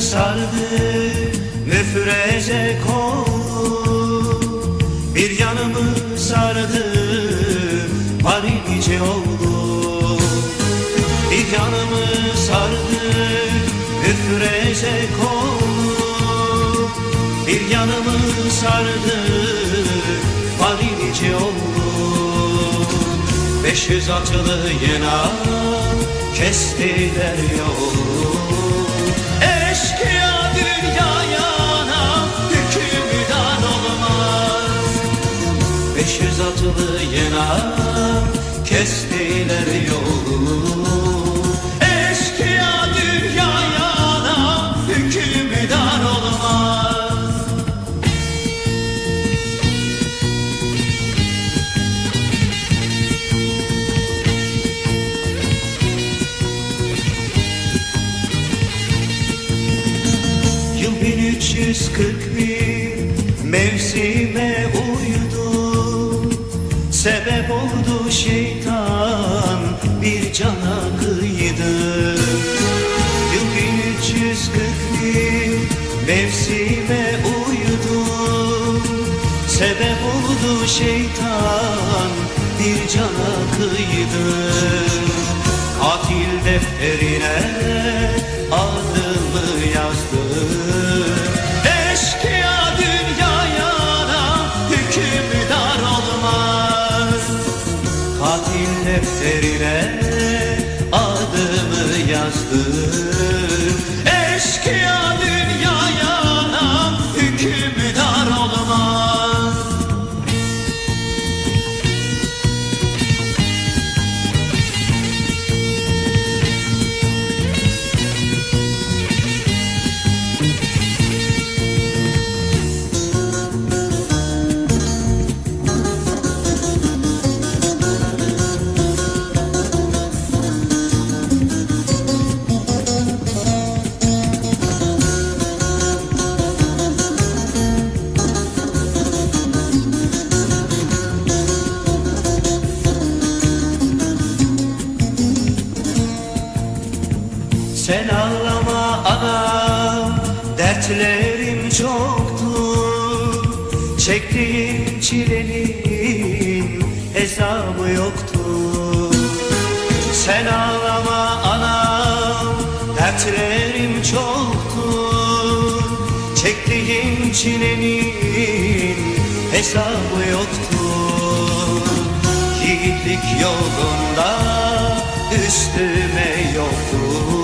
sardı müfreze kolu Bir yanımı sardı Parince oldu. Bir yanımı sardı müfreze kolu Bir yanımı sardı Parince oldu. Beş yüz atılı yına kestiler yolu Beş yüz atılı yına kestiler yolu. Yıl 1341 mevsime uydu Sebep oldu şeytan bir cana kıydı Yıl 1341 mevsime uydu. Sebep oldu şeytan bir cana kıydı Katil defterine adımı yazdı adımı Sen ağlama anam Dertlerim çoktu. Çektiğim çilenin hesabı yoktu. Sen ağlama anam Dertlerim çoktu. Çektiğim çilenin hesabı yoktu. Yiğitlik yolunda üstüme yoktu